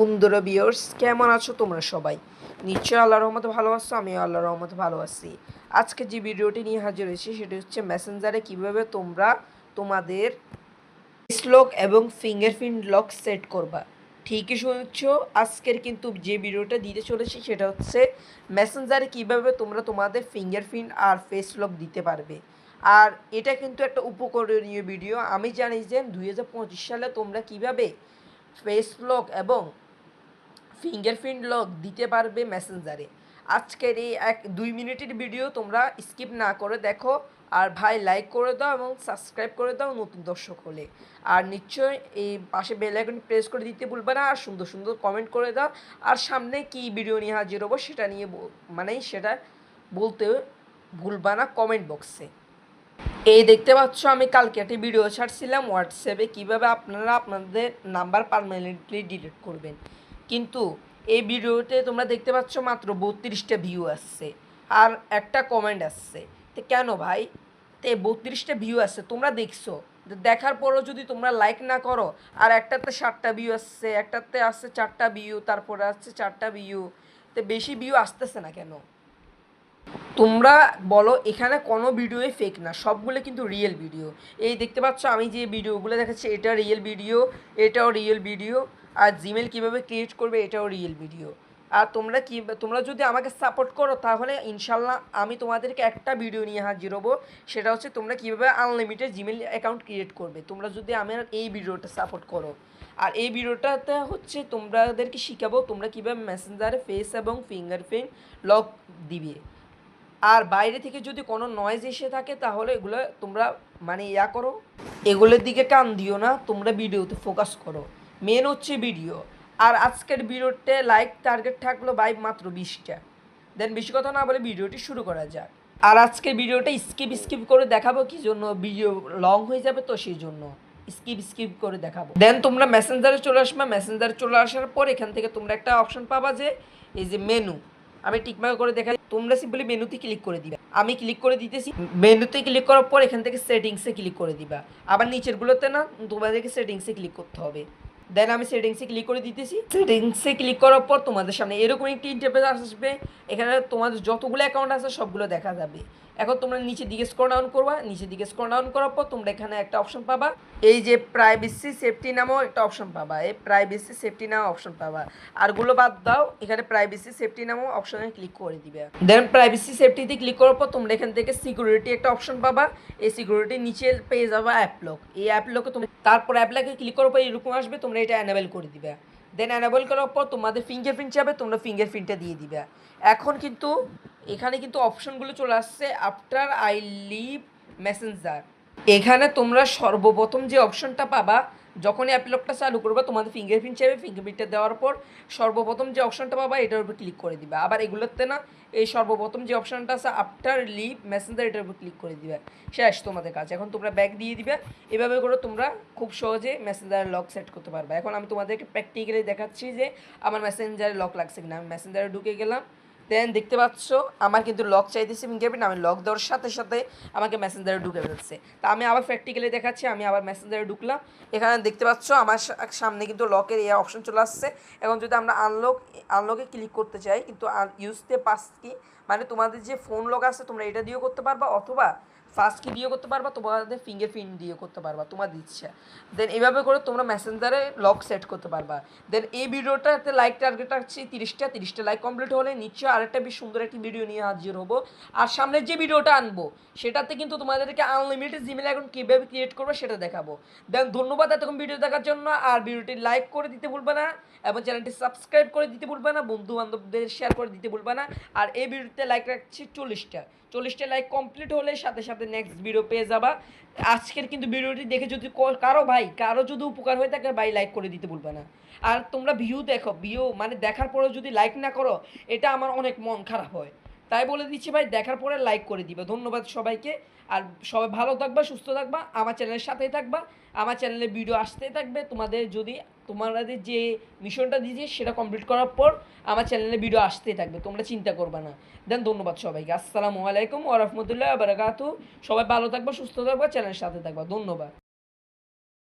বন্ধুরা বিয়ার্স কেমন আছো তোমরা সবাই? নিশ্চয়ই আল্লাহ রহমতে ভালো আছো, আমিও আল্লাহ রহমতে ভালো আছি। আজকে যে ভিডিওটি নিয়ে হাজির হয়েছি, সেটি হচ্ছে মেসেঞ্জারে কীভাবে তোমরা তোমাদের লক এবং ফিঙ্গারপ্রিন্ট লক সেট করবা। ঠিকই শুনছ, আজকের কিন্তু যে ভিডিওটা দিতে চলেছি, সেটা হচ্ছে মেসেঞ্জারে কীভাবে তোমরা তোমাদের ফিঙ্গারপ্রিন্ট আর ফেস লক দিতে পারবে। আর এটা কিন্তু একটা উপকরণীয় ভিডিও। আমি জানি যে দুই হাজার পঁচিশ সালে তোমরা কীভাবে ফেস লক এবং ফিঙ্গারপ্রিন্ট লক দিতে পারবে মেসেঞ্জারে আজকের এই এক দুই মিনিটের ভিডিও তোমরা স্কিপ না করে দেখো আর ভাই লাইক করে দাও এবং সাবস্ক্রাইব করে দাও নতুন দর্শক হলে। আর নিশ্চয় এই পাশে বেল আইকন প্রেস করে দিতে ভুলবে না আর সুন্দর সুন্দর কমেন্ট করে দাও। আর সামনে কি ভিডিও নিয়ে হাজির হব সেটা নিয়ে মানে সেটা বলতে ভুলবা না কমেন্ট বক্সে এই দেখতে পাচ্ছ আমি কালকে একটা ভিডিও ছাড়ছিলাম হোয়াটসঅ্যাপে কীভাবে আপনারা আপনাদের নাম্বার পারমানেন্টলি ডিলিট করবেন। কিন্তু এই ভিডিওতে তোমরা দেখতে পাচ্ছ মাত্র বত্রিশটা ভিউ আসছে। আর একটা কমেন্ট আসছে। তো কেন ভাই? তো বত্রিশটা ভিউ আসছে। তোমরা দেখছ? দেখার পরও যদি তোমরা লাইক না করো, আর একটাতে সাতটা ভিউ আসছে, একটাতে আসছে চারটা ভিউ তারপরে আসছে চারটা ভিউ তো বেশি ভিউ আসতেছে না কেন? তোমরা বলো, এখানে কোনো ভিডিওই ফেক না, সবগুলো কিন্তু রিয়েল ভিডিও এই দেখতে পাচ্ছ, আমি যে ভিডিওগুলো দেখাচ্ছি, এটা রিয়েল ভিডিও এটাও রিয়েল ভিডিও আর জিমেল কীভাবে ক্রিয়েট করবে এটাও রিয়েল ভিডিও আর তোমরা কি, তোমরা যদি আমাকে সাপোর্ট করো, তাহলে ইনশাল্লাহ আমি তোমাদেরকে একটা ভিডিও নিয়ে হাজির হব। সেটা হচ্ছে তোমরা কীভাবে আনলিমিটেড জিমেল অ্যাকাউন্ট ক্রিয়েট করবে। তোমরা যদি আমার এই ভিডিওটা সাপোর্ট করো। আর এই ভিডিওটাতে হচ্ছে তোমাদেরকে শিখাবো তোমরা কীভাবে মেসেঞ্জারে ফেস এবং ফিঙ্গারপ্রিন্ট লক দিবে। আর বাইরে থেকে যদি কোনো নয়েজ এসে থাকে, তাহলে এগুলো তোমরা মানে ইয়া করো, এগুলোর দিকে কান দিও না, তোমরা ভিডিওতে ফোকাস করো। মেন হচ্ছে ভিডিও আর আজকের ভিডিওতে লাইক টার্গেট থাকল বাই মাত্র বিশটা। দেন বেশি কথা না বলে ভিডিওটি শুরু করা যাক। আর আজকের ভিডিওটা স্কিপ স্কিপ করে দেখাবো কি জন্য ভিডিও লং হয়ে যাবে তো সেই জন্য। স্কিপ স্কিপ করে দেখাবো। দেন তোমরা মেসেঞ্জারে চলে আসবে। মেসেঞ্জারে চলে আসার পর এখান থেকে তোমরা একটা অপশন পাবা যে, এই যে মেনু আমি টিকমার্ক করে দেখাই। তোমরা সিম্পলি মেনুতে ক্লিক করে দিবে। আমি ক্লিক করে দিতেছি। মেনুতে ক্লিক করার পর এখান থেকে সেটিংসে ক্লিক করে দিবা। আবার নিচেরগুলোতে না তোমাদেরকে সেটিংসে ক্লিক করতে হবে। দেন আমি সেটিংসে ক্লিক করে দিতেছি। সেটিংসে ক্লিক করার পর তোমাদের সামনে এরকম একটি ইন্টারপ্রেস আসবে। এখানে তোমাদের যতগুলো অ্যাকাউন্ট আছে সবগুলো দেখা যাবে। এখন তোমরা নিচের দিকে স্ক্রল ডাউন করবা নিচের দিকে স্ক্রল ডাউন করার পর তোমরা এখানে একটা অপশন পাবা। এই যে প্রাইভেসি সেফটি নামও একটা অপশন পাবা, এই প্রাইভেসি সেফটি নামও অপশন পাবা। আরগুলো বাদ দাও, এখানে প্রাইভেসি সেফটি নামও অপশনে ক্লিক করে দিবে। দেন প্রাইভেসি সেফটিতে ক্লিক করার পর তোমরা এখান থেকে সিকিউরিটি একটা অপশন পাবা। এই সিকিউরিটির নিচে পেয়ে যাবা অ্যাপ লক এই অ্যাপ লকে তুমি তারপর অ্যাপ লকে ক্লিক করার পর এরকম আসবে, তোমরা এটা অ্যানেবল করে দিবে। দেন অ্যানেবল করার পর তোমাদের ফিঙ্গারপ্রিন্ট যাবে, তোমরা ফিঙ্গারপ্রিন্টটা দিয়ে দিবে। এখন কিন্তু, এখানে কিন্তু অপশনগুলো চলে আসছে আফটার আই লিভ মেসেঞ্জার এখানে তোমরা সর্বপ্রথম যে অপশনটা পাবা যখনই অ্যাপলকটা চালু করবে, তোমাদের ফিঙ্গারপ্রিন্ট চাইবে ফিঙ্গারপ্রিন্টটা দেওয়ার পর সর্বপ্রথম যে অপশনটা পাবা, এটার উপর ক্লিক করে দিবে। আবার এগুলোতে না, এই সর্বপ্রথম যে অপশনটা আছে আফটার লিভ মেসেঞ্জার এটার উপর ক্লিক করে দিবে। শেষ তোমাদের কাছে এখন তোমরা ব্যাক দিয়ে দিবে। এভাবে করে তোমরা খুব সহজে মেসেঞ্জারে লক সেট করতে পারবে। এখন আমি তোমাদেরকে প্র্যাকটিক্যালি দেখাচ্ছি যে আমার মেসেঞ্জারে লক লাগছে কিনা। আমি মেসেঞ্জারে ঢুকে গেলাম। দেন দেখতে পাচ্ছ, আমার কিন্তু লক চাইতেছে ফিঙ্গারপ্রিন্ট আমি লক দেওয়ার সাথে সাথে আমাকে মেসেঞ্জারে ঢুকে ফেলছে। তা আমি আবার প্র্যাকটিক্যালি দেখাচ্ছি, আমি আবার মেসেঞ্জারে ঢুকলাম। এখানে দেখতে পাচ্ছ, আমার সামনে কিন্তু লকের এই অপশন চলে আসছে। এখন যদি আমরা আনলক আনলকে ক্লিক করতে চাই, কিন্তু ইউজ দে পাস কি? মানে তোমাদের যে ফোন লক আছে, তোমরা এটা দিয়েও করতে পারবা, অথবা ফার্স্ট কি দিয়ে করতে পারবা তোমাদের ফিঙ্গারপ্রিন্ট দিয়ে করতে পারবা, তোমার ইচ্ছা দেন এইভাবে করে তোমরা মেসেঞ্জারে লক সেট করতে পারবা। দেন এই ভিডিওটাতে লাইক টার্গেট আছে তিরিশটা তিরিশটা লাইক কমপ্লিট হলে নিশ্চয়ই আরেকটা বেশ সুন্দর একটি ভিডিও নিয়ে হাজির হব। আর সামনের যে ভিডিওটা আনব, সেটাতে কিন্তু তোমাদেরকে আনলিমিটেড জিমেল অ্যাকাউন্ট কীভাবে ক্রিয়েট করবে সেটা দেখাবো। দেন ধন্যবাদ এতক্ষণ ভিডিও দেখার জন্য, আর ভিডিওটি লাইক করে দিতে ভুলবে না এবং চ্যানেলটি সাবস্ক্রাইব করে দিতে ভুলবে না বন্ধু বান্ধবদের শেয়ার করে দিতে ভুলবে না। আর এই ভিডিওতে লাইক রাখছি চল্লিশটা। চল্লিশটা লাইক কমপ্লিট হলে সাথে সাথে নেক্সট ভিডিও পেয়ে যাবা। আজকের কিন্তু ভিডিওটি দেখে যদি কারও ভাই, কারও যদি উপকার হয়ে থাকে ভাই লাইক করে দিতে ভুলবে না। আর তোমরা ভিউ দেখো ভিউ মানে দেখার পরেও যদি লাইক না করো, এটা আমার অনেক মন খারাপ হয়। তাই বলে দিচ্ছি ভাই, দেখার পরে লাইক করে দিবে। ধন্যবাদ সবাইকে। আর সবাই ভালো থাকবা, সুস্থ থাকবা, আমার চ্যানেলের সাথেই থাকবা। আমার চ্যানেলে ভিডিও আসতেই থাকবে। তোমাদের যদি তোমাদের যে মিশনটা দিয়েছি সেটা কমপ্লিট করার পর আমার চ্যানেলে ভিডিও আসতেই থাকবে, তোমরা চিন্তা করবে না। দেন ধন্যবাদ সবাইকে, আসসালামু আলাইকুম ওরহমতুল্লাহ বারাকাতু সবাই ভালো থাকবা, সুস্থ থাকবা চ্যানেলের সাথে থাকবা, ধন্যবাদ।